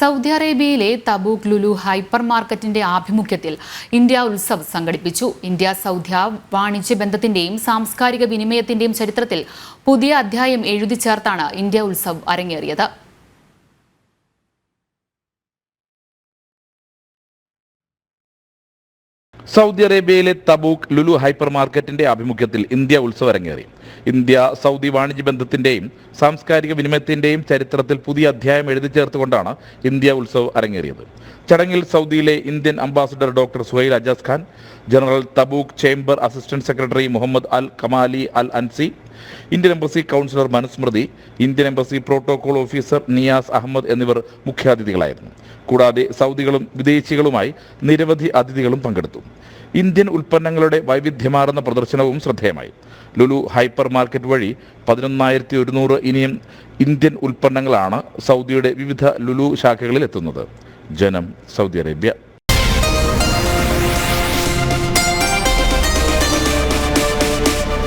Saudi അറേബ്യയിലെ തബൂക് Lulu hyper മാർക്കറ്റിന്റെ ആഭിമുഖ്യത്തിൽ ഇന്ത്യ ഉത്സവ് സംഘടിപ്പിച്ചു. ഇന്ത്യ സൗദി വാണിജ്യ ബന്ധത്തിന്റെയും സാംസ്കാരിക വിനിമയത്തിന്റെയും ചരിത്രത്തിൽ പുതിയ അധ്യായം എഴുതി ചേർത്താണ് ഇന്ത്യ ഉത്സവ് അരങ്ങേറിയത്. സൗദി അറേബ്യയിലെ തബൂക്ക് ലുലു ഹൈപ്പർ മാർക്കറ്റിന്റെ ആഭിമുഖ്യത്തിൽ ഇന്ത്യ ഉത്സവരങ്ങേറി. ഇന്ത്യ സൗദി വാണിജ്യ ബന്ധത്തിന്റെയും സാംസ്കാരിക വിനിമയത്തിന്റെയും ചരിത്രത്തിൽ പുതിയ അധ്യായം എഴുതി ചേർത്തുകൊണ്ടാണ് ഇന്ത്യ ഉത്സവ് അരങ്ങേറിയത്. ചടങ്ങിൽ സൗദിയിലെ Indian ambassador doctor Suhail Ajaz Khan general Tabuk chamber assistant secretary Muhammad Al Kamali Al Ansi Indian embassy counsellor Manusmriti Indian embassy protocol officer Niyas Ahmed എന്നിവർ മുഖ്യാതിഥികളായിരുന്നു. കൂടാതെ സൗദികളും വിദേശികളുമായി നിരവധി അതിഥികളും പങ്കെടുത്തു. ഇന്ത്യൻ ഉൽപ്പന്നങ്ങളുടെ വൈവിധ്യമാർന്ന പ്രദർശനവും ശ്രദ്ധേയമായി. ലുലു ഹൈപ്പർ മാർക്കറ്റ് വഴി പതിനൊന്നായിരത്തി ഒരുന്നൂറ് ഇനിയും ഇന്ത്യൻ ഉൽപ്പന്നങ്ങളാണ് സൗദിയുടെ വിവിധ ലുലു ശാഖകളിൽ എത്തുന്നത് ജനം സൗദി അറേബ്യ.